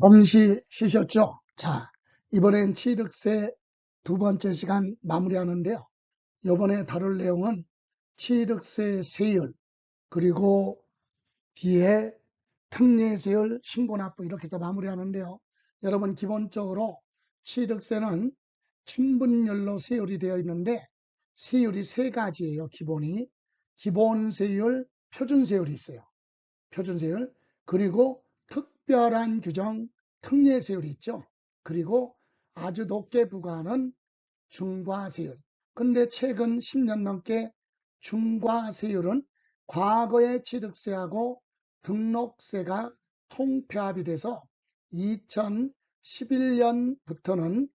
범시 쉬셨죠? 자, 이번엔 취득세 두 번째 시간 마무리하는데요. 이번에 다룰 내용은 취득세 세율, 그리고 뒤에 특례세율, 신고납부 이렇게 해서 마무리하는데요. 여러분 기본적으로 취득세는 천분율로 세율이 되어 있는데 세율이 세 가지예요. 기본이. 기본세율, 표준세율이 있어요. 표준세율. 그리고 특별한 규정 특례세율이 있죠. 그리고 아주 높게 부과하는 중과세율. 근데 최근 10년 넘게 중과세율은 과거의 취득세하고 등록세가 통폐합이 돼서 2011년부터는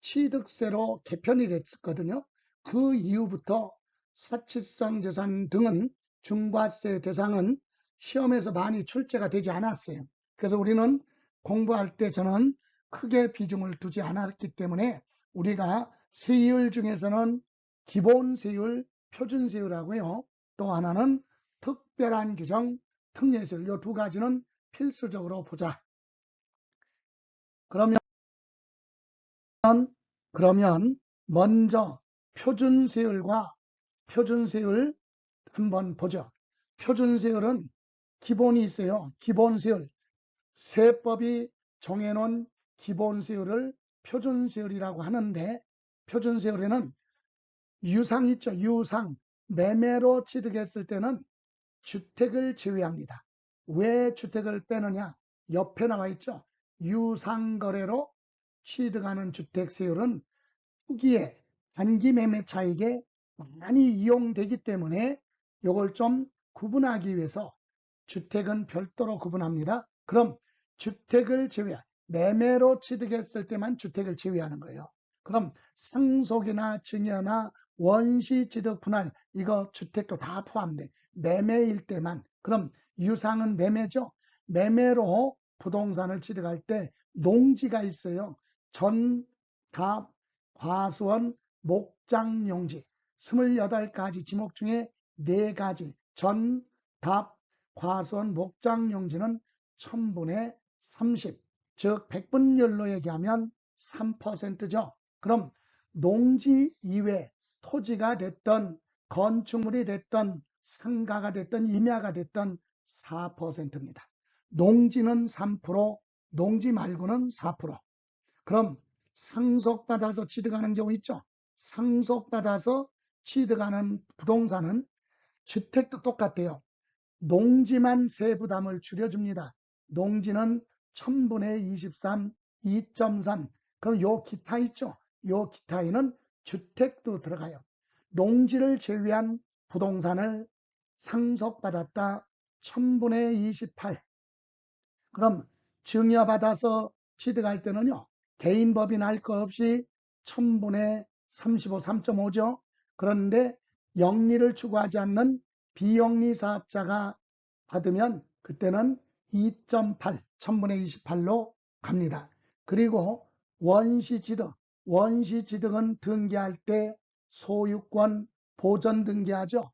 취득세로 개편이 됐었거든요. 그 이후부터 사치성 재산 등은 중과세 대상은 시험에서 많이 출제가 되지 않았어요. 그래서 우리는 공부할 때 저는 크게 비중을 두지 않았기 때문에 우리가 세율 중에서는 기본 세율, 표준 세율하고요. 또 하나는 특별한 규정, 특례세율 이 두 가지는 필수적으로 보자. 그러면 그러면 먼저 표준 세율과 표준 세율 한번 보죠. 표준 세율은 기본이 있어요. 기본 세율. 세법이 정해놓은 기본세율을 표준세율이라고 하는데 표준세율에는 유상 있죠. 유상. 매매로 취득했을 때는 주택을 제외합니다. 왜 주택을 빼느냐? 옆에 나와 있죠. 유상거래로 취득하는 주택세율은 후기에 단기 매매 차익에 많이 이용되기 때문에 이걸 좀 구분하기 위해서 주택은 별도로 구분합니다. 그럼 주택을 제외, 매매로 취득했을 때만 주택을 제외하는 거예요. 그럼 상속이나 증여나 원시 취득 분할 이거 주택도 다 포함돼. 매매일 때만. 그럼 유상은 매매죠. 매매로 부동산을 취득할 때 농지가 있어요. 전, 갑, 과수원, 목장, 용지. 28가지 지목 중에 4가지 전, 답, 과수원, 목장, 용지는 1000분의 30, 즉 100분율로 얘기하면 3%죠. 그럼 농지 이외 토지가 됐던 건축물이 됐던 상가가 됐던 임야가 됐던 4%입니다. 농지는 3%, 농지 말고는 4%. 그럼 상속받아서 취득하는 경우 있죠. 상속받아서 취득하는 부동산은 주택도 똑같아요. 농지만 세부담을 줄여줍니다. 농지는 1000분의 23, 2.3. 그럼 요 기타 있죠? 요 기타에는 주택도 들어가요. 농지를 제외한 부동산을 상속받았다 1000분의 28. 그럼 증여받아서 취득할 때는요. 개인법인 할 거 없이 1000분의 35, 3.5죠. 그런데 영리를 추구하지 않는 비영리 사업자가 받으면 그때는 2.8, 1000분의 28로 갑니다. 그리고 원시취득, 원시취득은 등기할 때 소유권 보전 등기하죠.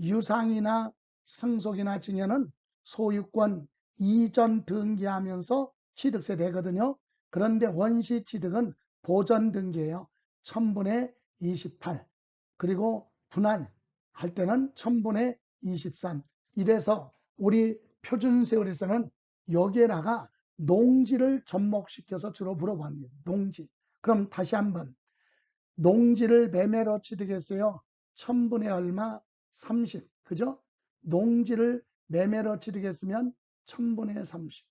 유상이나 상속이나 증여는 소유권 이전 등기하면서 취득세 되거든요. 그런데 원시 취득은 보전 등기예요. 1000분의 28. 그리고 분할 할 때는 1000분의 23. 이래서 우리 표준세율에서는 여기에다가 농지를 접목시켜서 주로 물어봅니다. 농지. 그럼 다시 한번 농지를 매매로 취득했어요. 1000분의 얼마? 30. 그죠? 농지를 매매로 취득했으면 1000분의 30.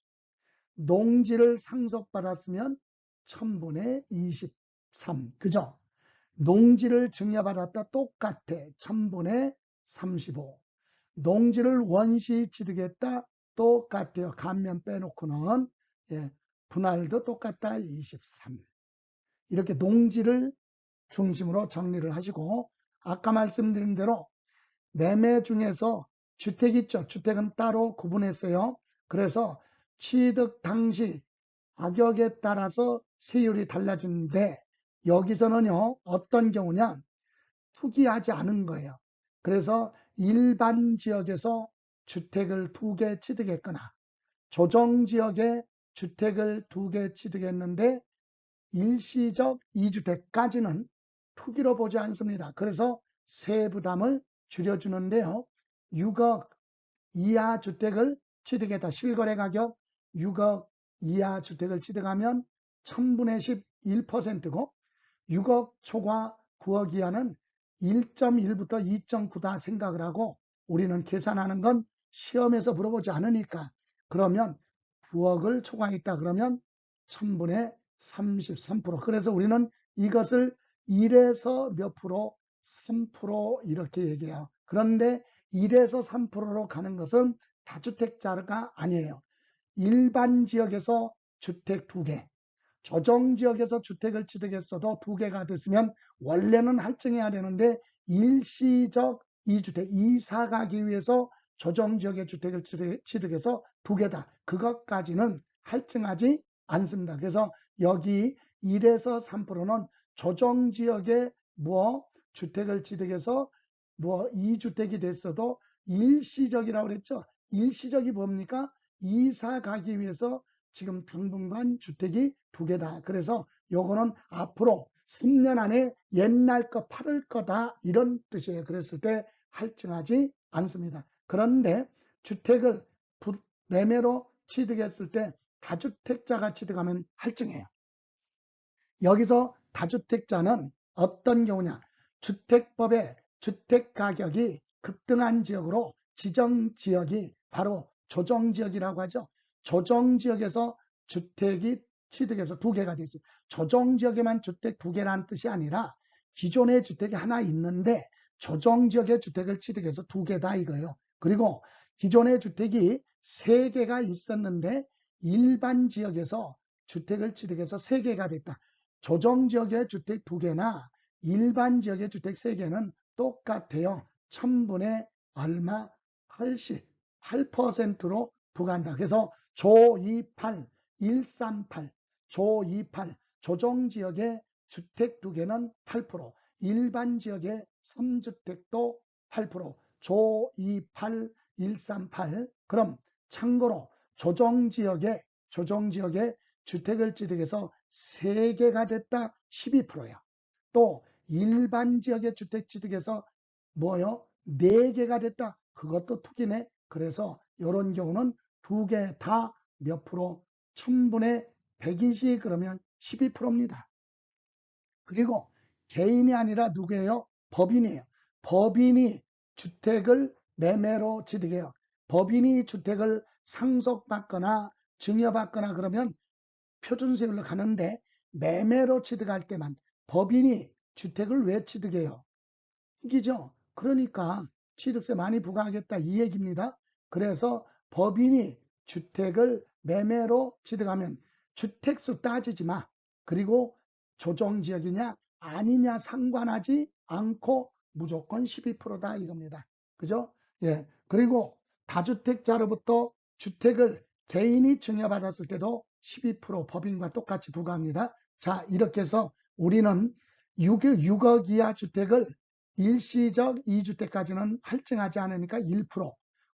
농지를 상속받았으면 1000분의 23. 그죠? 농지를 증여받았다 똑같아. 1000분의 35. 농지를 원시 취득했다 똑같아요. 감면 빼놓고는 예, 분할도 똑같다. 23. 이렇게 농지를 중심으로 정리를 하시고 아까 말씀드린 대로 매매 중에서 주택 있죠. 주택은 따로 구분했어요. 그래서 취득 당시 가격에 따라서 세율이 달라지는데 여기서는요 어떤 경우냐 투기하지 않은 거예요. 그래서 일반 지역에서 주택을 두 개 취득했거나 조정 지역에 주택을 두 개 취득했는데 일시적 2주택까지는 투기로 보지 않습니다. 그래서 세 부담을 줄여주는데요. 6억 이하 주택을 취득했다. 실거래 가격 6억 이하 주택을 취득하면 1000분의 11%고 6억 초과 9억 이하는 1.1부터 2.9다 생각을 하고 우리는 계산하는 건 시험에서 물어보지 않으니까 그러면 9억을 초과했다 그러면 1000분의 33% 그래서 우리는 이것을 1에서 몇 프로 3% 이렇게 얘기해요. 그런데 1에서 3%로 가는 것은 다주택자가 아니에요. 일반 지역에서 주택 두 개, 조정 지역에서 주택을 취득했어도 두 개가 됐으면 원래는 할증해야 되는데 일시적 2주택 이사 가기 위해서 조정 지역의 주택을 취득- 취득해서 두 개다. 그것까지는 할증하지 않습니다. 그래서 여기 1에서 3%는 조정 지역에 뭐 주택을 취득해서 뭐 2주택이 됐어도 일시적이라고 그랬죠. 일시적이 뭡니까? 이사 가기 위해서 지금 당분간 주택이 두 개다. 그래서 요거는 앞으로 3년 안에 옛날 거 팔을 거다. 이런 뜻이에요. 그랬을 때 할증하지 않습니다. 그런데 주택을 부- 매매로 취득했을 때 다주택자가 취득하면 할증해요. 여기서 다주택자는 어떤 경우냐? 주택법의 주택 가격이 급등한 지역으로 지정 지역이 바로 조정 지역이라고 하죠. 조정 지역에서 주택이 취득해서 두 개가 돼 있어요. 조정 지역에만 주택 두 개라는 뜻이 아니라 기존의 주택이 하나 있는데 조정 지역의 주택을 취득해서 두 개다 이거예요. 그리고 기존의 주택이 세 개가 있었는데 일반 지역에서 주택을 취득해서 세 개가 됐다. 조정 지역의 주택 두 개나 일반 지역의 주택 세 개는 똑같아요. 천분의 얼마? 80, 8%로 부과한다. 그래서 조28, 138, 조28, 조정 지역의 주택 두 개는 8%, 일반 지역의 3주택도 8%, 조28, 138. 그럼 참고로 조정 지역의 조정 지역의 주택을 취득해서 3개가 됐다 12%야. 또 일반 지역의 주택 취득해서 뭐요? 4개가 됐다. 그것도 투기네. 그래서 이런 경우는 두 개 다 몇 프로? 1000분의 120 그러면 12%입니다. 그리고 개인이 아니라 누구예요? 법인이에요. 법인이 주택을 매매로 취득해요. 법인이 주택을 상속받거나 증여받거나 그러면 표준세율로 가는데 매매로 취득할 때만 법인이 주택을 왜 취득해요? 투기죠. 그러니까 취득세 많이 부과하겠다 이 얘기입니다. 그래서 법인이 주택을 매매로 취득하면 주택수 따지지 마. 그리고 조정지역이냐 아니냐 상관하지 않고 무조건 12%다 이겁니다. 그죠? 예. 그리고 다주택자로부터 주택을 개인이 증여받았을 때도 12% 법인과 똑같이 부과합니다. 자, 이렇게 해서 우리는 6억, 6억 이하 주택을 일시적 2주택까지는 할증하지 않으니까 1%,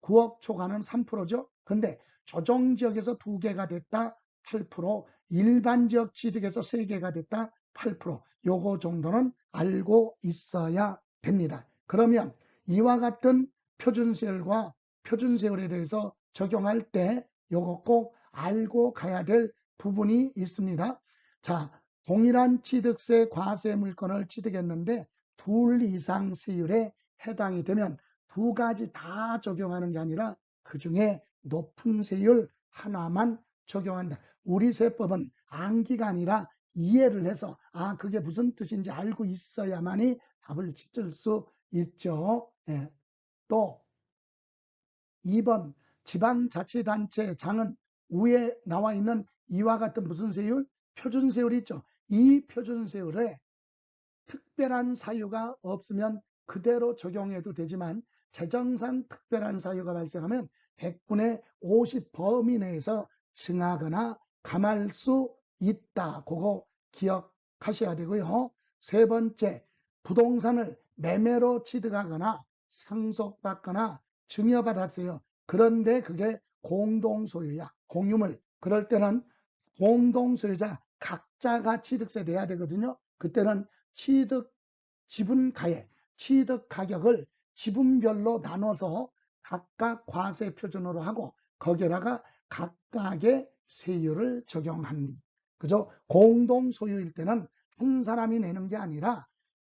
9억 초과는 3%죠. 근데 조정 지역에서 두 개가 됐다 8%, 일반 지역 취득에서 세 개가 됐다 8%. 요거 정도는 알고 있어야 됩니다. 그러면 이와 같은 표준세율과 표준세율에 대해서 적용할 때 요거 꼭 알고 가야 될 부분이 있습니다. 자, 동일한 취득세 과세 물건을 취득했는데 둘 이상 세율에 해당이 되면 두 가지 다 적용하는 게 아니라 그 중에 높은 세율 하나만 적용한다. 우리 세법은 암기가 아니라 이해를 해서 아 그게 무슨 뜻인지 알고 있어야만이 답을 찾을 수 있죠. 예. 또 2번 지방자치단체 장은 위에 나와 있는 이와 같은 무슨 세율? 표준세율이 있죠. 이 표준세율에 특별한 사유가 없으면 그대로 적용해도 되지만 재정상 특별한 사유가 발생하면 100분의 50 범위 내에서 증하거나 감할 수 있다. 그거 기억하셔야 되고요. 세 번째, 부동산을 매매로 취득하거나 상속받거나 증여받았어요. 그런데 그게 공동소유야. 공유물, 그럴 때는 공동소유자 각자가 취득세 내야 되거든요. 그때는 취득 지분 가액, 취득 가격을 지분별로 나눠서 각각 과세 표준으로 하고 거기에다가 각각의 세율을 적용합니다. 그죠? 공동 소유일 때는 한 사람이 내는 게 아니라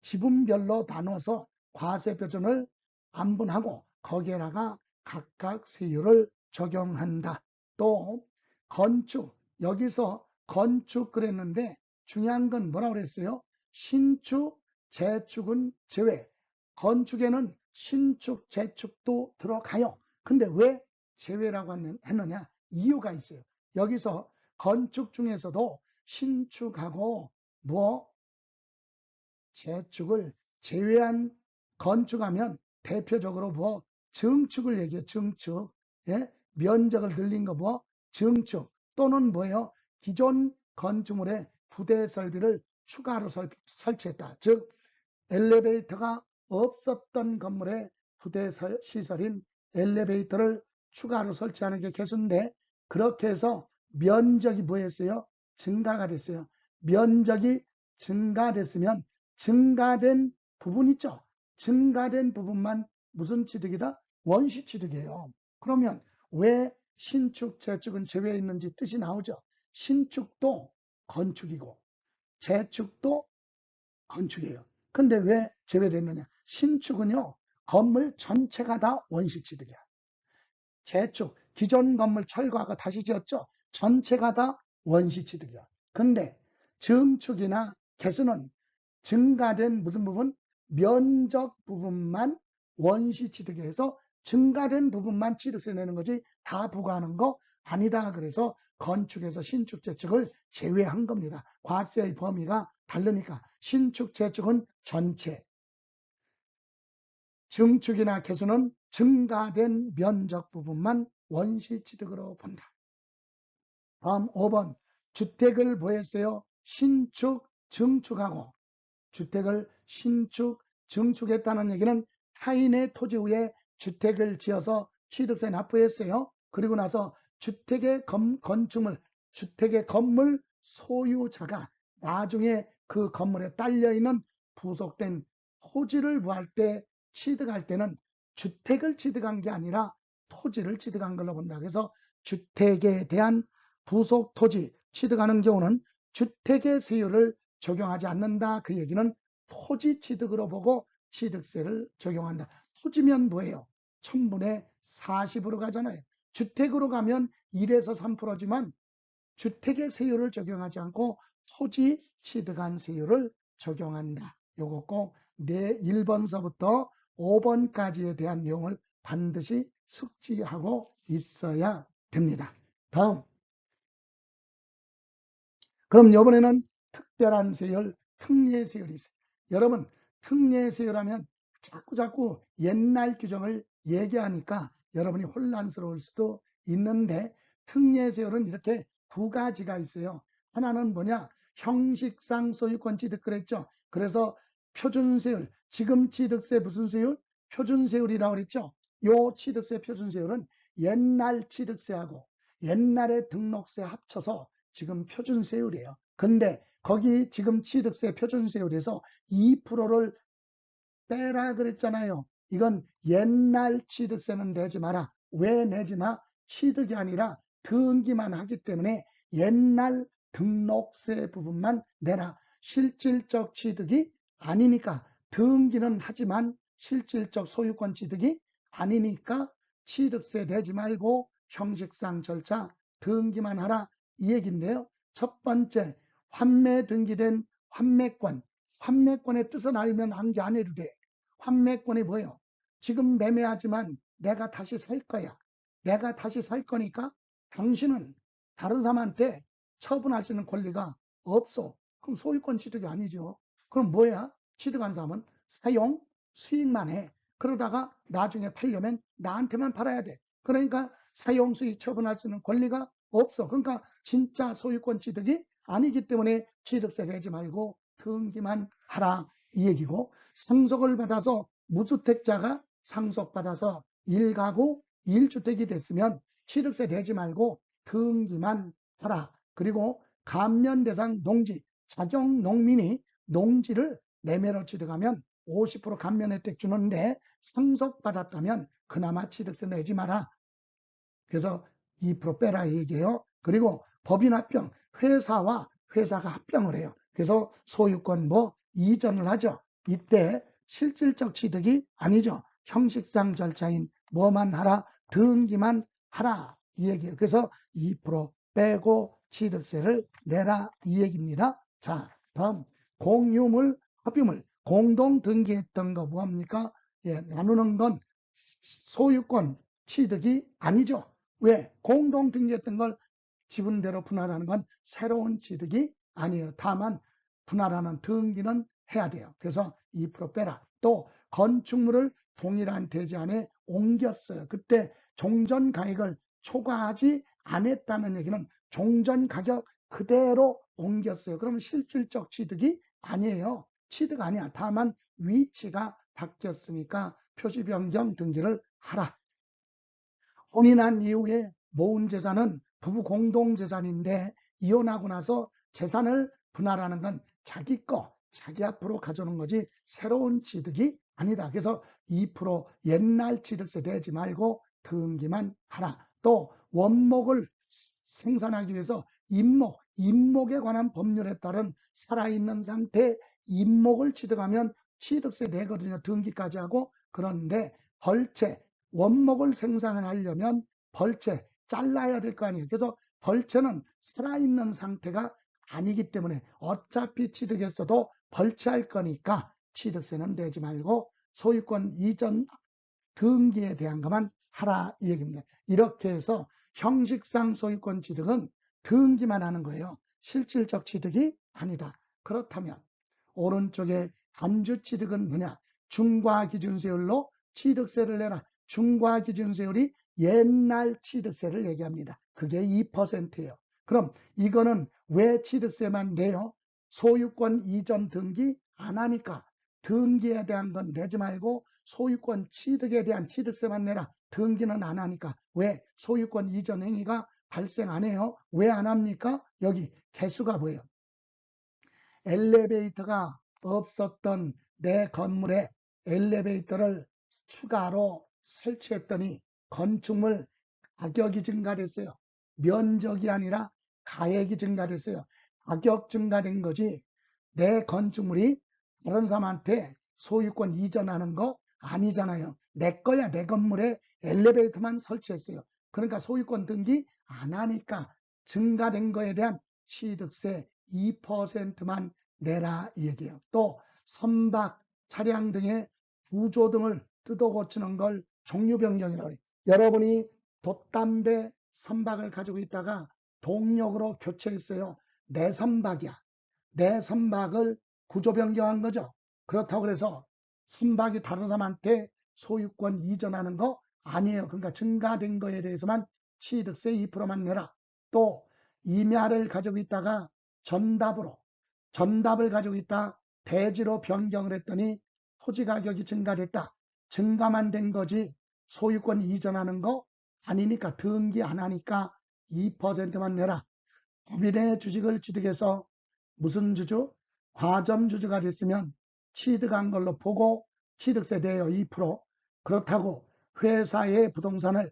지분별로 나눠서 과세 표준을 안분하고 거기에다가 각각 세율을 적용한다. 또 건축 여기서 건축 그랬는데 중요한 건 뭐라고 그랬어요? 신축, 재축은 제외. 건축에는 신축, 재축도 들어가요. 근데 왜 제외라고 했느냐? 이유가 있어요. 여기서 건축 중에서도 신축하고 뭐 재축을 제외한 건축하면 대표적으로 뭐 증축을 얘기해요. 증축. 예? 면적을 늘린 거 뭐 증축 또는 뭐예요? 기존 건축물에 부대 설비를 추가로 설, 설치했다. 즉 엘리베이터가 없었던 건물에 부대 시설인 엘리베이터를 추가로 설치하는 게 개수인데 그렇게 해서 면적이 뭐였어요? 증가가 됐어요. 면적이 증가됐으면 증가된 부분 있죠. 증가된 부분만 무슨 취득이다? 원시 취득이에요. 그러면 왜 신축, 재축은 제외 있는지 뜻이 나오죠. 신축도 건축이고 재축도 건축이에요. 근데 왜 제외됐느냐? 신축은요, 건물 전체가 다 원시 취득이야. 재축, 기존 건물 철거하고 다시 지었죠? 전체가 다 원시 취득이야. 근데 증축이나 개수는 증가된 무슨 부분? 면적 부분만 원시 취득해서 증가된 부분만 취득세 내는 거지 다 부과하는 거 아니다. 그래서 건축에서 신축, 재축을 제외한 겁니다. 과세의 범위가 다르니까 신축, 재축은 전체, 증축이나 개수는 증가된 면적 부분만 원시 취득으로 본다. 다음 5번 주택을 뭐했어요? 신축, 증축하고 주택을 신축, 증축했다는 얘기는 타인의 토지 위에 주택을 지어서 취득세 납부했어요. 그리고 나서 주택의 건축물, 주택의 건물 소유자가 나중에 그 건물에 딸려 있는 부속된 토지를 구할 때 취득할 때는 주택을 취득한 게 아니라 토지를 취득한 걸로 본다. 그래서 주택에 대한 부속 토지 취득하는 경우는 주택의 세율을 적용하지 않는다. 그 얘기는 토지 취득으로 보고 취득세를 적용한다. 토지면 뭐예요? 천분의 40으로 가잖아요. 주택으로 가면 1에서 3%지만 주택의 세율을 적용하지 않고 토지 취득한 세율을 적용한다. 요거 꼭 내 1번서부터 5번까지에 대한 내용을 반드시 숙지하고 있어야 됩니다. 다음 그럼 이번에는 특별한 세율, 특례세율이 있어요. 여러분 특례세율하면 자꾸 자꾸 옛날 규정을 얘기하니까 여러분이 혼란스러울 수도 있는데 특례세율은 이렇게 두 가지가 있어요. 하나는 뭐냐? 형식상 소유권 취득 그랬죠. 그래서 표준세율, 지금 취득세 무슨 세율? 표준세율이라고 그랬죠. 요 취득세 표준세율은 옛날 취득세하고 옛날의 등록세 합쳐서 지금 표준세율이에요. 근데 거기 지금 취득세 표준세율에서 2%를 빼라 그랬잖아요. 이건 옛날 취득세는 내지 마라. 왜 내지 마? 취득이 아니라 등기만 하기 때문에 옛날 등록세 부분만 내라. 실질적 취득이 아니니까 등기는 하지만 실질적 소유권 취득이 아니니까 취득세 내지 말고 형식상 절차 등기만 하라 이 얘기인데요. 첫 번째 환매 등기된 환매권 환매권의 뜻을 알면 암기 안 해도 돼. 환매권이 뭐예요? 지금 매매하지만 내가 다시 살 거야. 내가 다시 살 거니까 당신은 다른 사람한테 처분할 수 있는 권리가 없어. 그럼 소유권 취득이 아니죠. 그럼 뭐야? 취득한 사람은 사용, 수익만 해. 그러다가 나중에 팔려면 나한테만 팔아야 돼. 그러니까 사용, 수익 처분할 수 있는 권리가 없어. 그러니까 진짜 소유권 취득이 아니기 때문에 취득세 내지 말고 등기만 하라 이 얘기고 상속을 받아서 무주택자가 상속받아서 1가구 1주택이 됐으면 취득세 내지 말고 등기만 하라. 그리고 감면 대상 농지, 자격 농민이 농지를 매매로 취득하면 50% 감면 혜택 주는데 상속받았다면 그나마 취득세 내지 마라. 그래서 2% 빼라 이 얘기예요. 그리고 법인 합병, 회사와 회사가 합병을 해요. 그래서 소유권 뭐 이전을 하죠. 이때 실질적 취득이 아니죠. 형식상 절차인 뭐만 하라, 등기만 하라 이 얘기예요. 그래서 2% 빼고 취득세를 내라 이 얘기입니다. 자, 다음 공유물, 합유물 공동 등기했던 거 뭐합니까? 예, 나누는 건 소유권 취득이 아니죠. 왜? 공동 등기했던 걸 지분대로 분할하는 건 새로운 취득이 아니에요. 다만 분할하는 등기는 해야 돼요. 그래서 2% 빼라. 또 건축물을 동일한 대지 안에 옮겼어요. 그때 종전 가액을 초과하지 않았다는 얘기는 종전 가격 그대로 옮겼어요. 그러면 실질적 취득이 아니에요. 취득 아니야. 다만 위치가 바뀌었으니까 표시 변경 등기를 하라. 혼인한 이후에 모은 재산은 부부 공동 재산인데 이혼하고 나서 재산을 분할하는 건 자기 거, 자기 앞으로 가져오는 거지 새로운 취득이 아니다. 그래서 2% 옛날 취득세 내지 말고 등기만 하라. 또 원목을 생산하기 위해서 임목, 임목에 관한 법률에 따른 살아있는 상태 임목을 취득하면 취득세 내거든요. 등기까지 하고 그런데 벌채, 원목을 생산하려면 벌채 잘라야 될 거 아니에요. 그래서 벌채는 살아있는 상태가 아니기 때문에 어차피 취득했어도 벌채할 거니까 취득세는 내지 말고 소유권 이전 등기에 대한 것만 하라 이 얘기입니다. 이렇게 해서 형식상 소유권 취득은 등기만 하는 거예요. 실질적 취득이 아니다. 그렇다면 오른쪽에 간주 취득은 뭐냐? 중과 기준세율로 취득세를 내라. 중과 기준세율이 옛날 취득세를 얘기합니다. 그게 2%예요. 그럼 이거는 왜 취득세만 내요? 소유권 이전 등기 안 하니까 등기에 대한 건 내지 말고 소유권 취득에 대한 취득세만 내라. 등기는 안 하니까 왜 소유권 이전 행위가 발생 안 해요? 왜 안 합니까? 여기 개수가 뭐예요? 엘리베이터가 없었던 내 건물에 엘리베이터를 추가로 설치했더니 건축물 가격이 증가됐어요. 면적이 아니라 가액이 증가됐어요. 가격 증가된 거지 내 건축물이 다른 사람한테 소유권 이전하는 거 아니잖아요. 내 거야 내 건물에 엘리베이터만 설치했어요. 그러니까 소유권 등기 안 하니까 증가된 거에 대한 취득세 2%만 내라 이 얘기예요. 또 선박, 차량 등의 구조 등을 뜯어 고치는 걸 종류 변경이라고 해요. 여러분이 돛담배 선박을 가지고 있다가 동력으로 교체했어요. 내 선박이야. 내 선박을 구조 변경한 거죠. 그렇다고 해서 선박이 다른 사람한테 소유권 이전하는 거 아니에요. 그러니까 증가된 거에 대해서만 취득세 2%만 내라. 또 임야를 가지고 있다가 전답으로 전답을 가지고 있다 대지로 변경을 했더니 토지 가격이 증가됐다. 증가만 된 거지 소유권 이전하는 거 아니니까 등기 안 하니까 2%만 내라. 법인의 주식을 취득해서 무슨 주주? 과점 주주가 됐으면 취득한 걸로 보고 취득세 대요 2%. 그렇다고 회사의 부동산을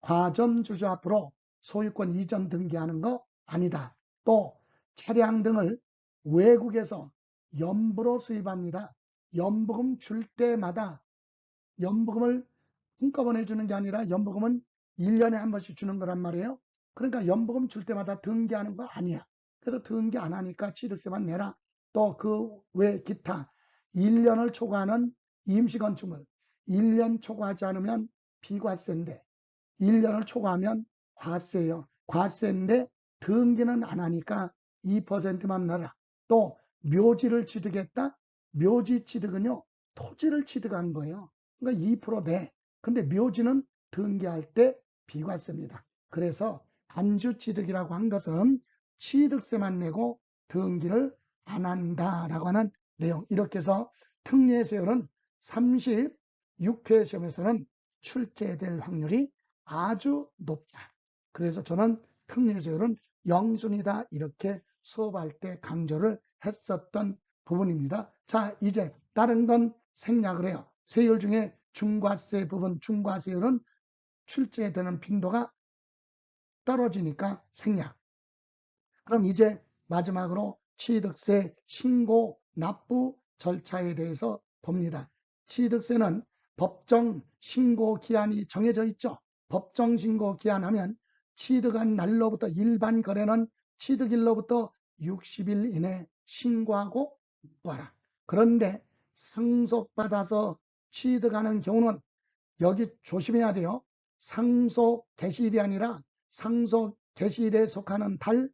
과점 주주 앞으로 소유권 이전 등기하는 거 아니다. 또 차량 등을 외국에서 연부로 수입합니다. 연부금 줄 때마다 연부금을 한꺼번에 주는 게 아니라 연부금은 1년에 한 번씩 주는 거란 말이에요. 그러니까 연부금 줄 때마다 등기하는 거 아니야. 그래서 등기 안 하니까 취득세만 내라. 또 그 외 기타 1년을 초과하는 임시건축물 1년 초과하지 않으면 비과세인데 1년을 초과하면 과세예요. 과세인데 등기는 안 하니까 2%만 내라. 또 묘지를 취득했다? 묘지 취득은요. 토지를 취득한 거예요. 그러니까 2% 내. 근데 묘지는 등기할 때 비과세입니다. 그래서 간주 취득이라고 한 것은 취득세만 내고 등기를 안 한다라고 하는 내용. 이렇게 해서 특례 세율은 36회 시험에서는 출제될 확률이 아주 높다. 그래서 저는 특례 세율은 영순이다 이렇게 수업할 때 강조를 했었던 부분입니다. 자 이제 다른 건 생략을 해요. 세율 중에 중과세 부분 중과세율은 출제되는 빈도가 떨어지니까 생략. 그럼 이제 마지막으로 취득세 신고 납부 절차에 대해서 봅니다. 취득세는 법정 신고 기한이 정해져 있죠. 법정 신고 기한 하면 취득한 날로부터 일반 거래는 취득일로부터 60일 이내 신고하고 납부하라. 그런데 상속받아서 취득하는 경우는 여기 조심해야 돼요. 상속 개시일이 아니라 상속 개시일에 속하는 달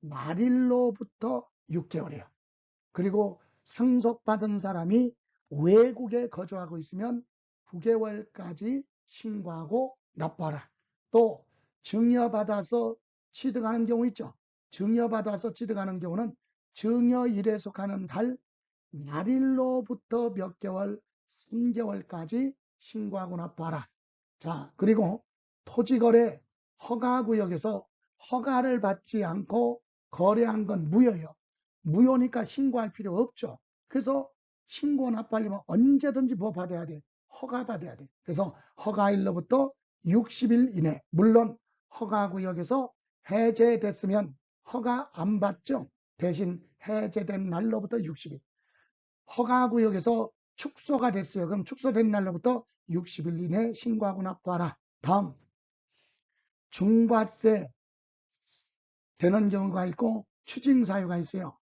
말일로부터 6개월이에요. 그리고 상속받은 사람이 외국에 거주하고 있으면 9개월까지 신고하고 납부하라. 또 증여받아서 취득하는 경우 있죠. 증여받아서 취득하는 경우는 증여일에 속하는 달 말일로부터 몇 개월, 3개월까지 신고하고 납부하라. 자, 그리고 토지거래 허가구역에서 허가를 받지 않고 거래한 건 무효예요. 무효니까 신고할 필요 없죠. 그래서 신고 납부하려면 언제든지 뭐 받아야 돼? 허가 받아야 돼. 그래서 허가일로부터 60일 이내, 물론 허가구역에서 해제됐으면 허가 안 받죠. 대신 해제된 날로부터 60일. 허가구역에서 축소가 됐어요. 그럼 축소된 날로부터 60일 이내 신고하고 납부하라. 다음, 중과세 되는 경우가 있고 추징 사유가 있어요.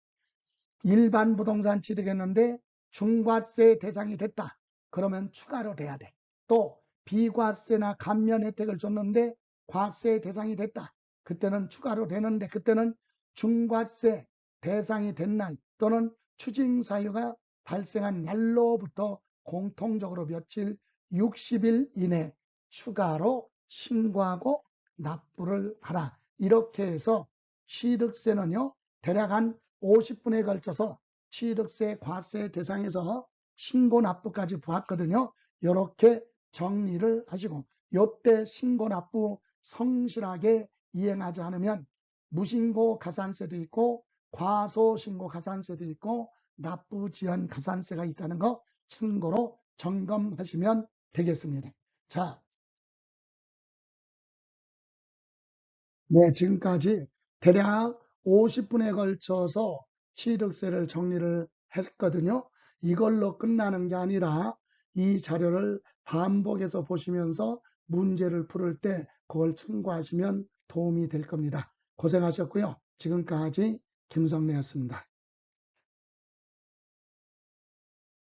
일반 부동산 취득했는데 중과세 대상이 됐다. 그러면 추가로 돼야 돼. 또 비과세나 감면 혜택을 줬는데 과세 대상이 됐다. 그때는 추가로 되는데 그때는 중과세 대상이 된 날 또는 추징 사유가 발생한 날로부터 공통적으로 며칠 60일 이내 추가로 신고하고 납부를 하라. 이렇게 해서 취득세는요, 대략 한 50분에 걸쳐서 취득세, 과세 대상에서 신고 납부까지 보았거든요. 이렇게 정리를 하시고, 요때 신고 납부 성실하게 이행하지 않으면 무신고 가산세도 있고, 과소신고 가산세도 있고, 납부 지연 가산세가 있다는 거 참고로 점검하시면 되겠습니다. 자, 네, 지금까지 대략 50분에 걸쳐서 취득세를 정리를 했거든요. 이걸로 끝나는 게 아니라 이 자료를 반복해서 보시면서 문제를 풀을 때 그걸 참고하시면 도움이 될 겁니다. 고생하셨고요. 지금까지 김성래였습니다.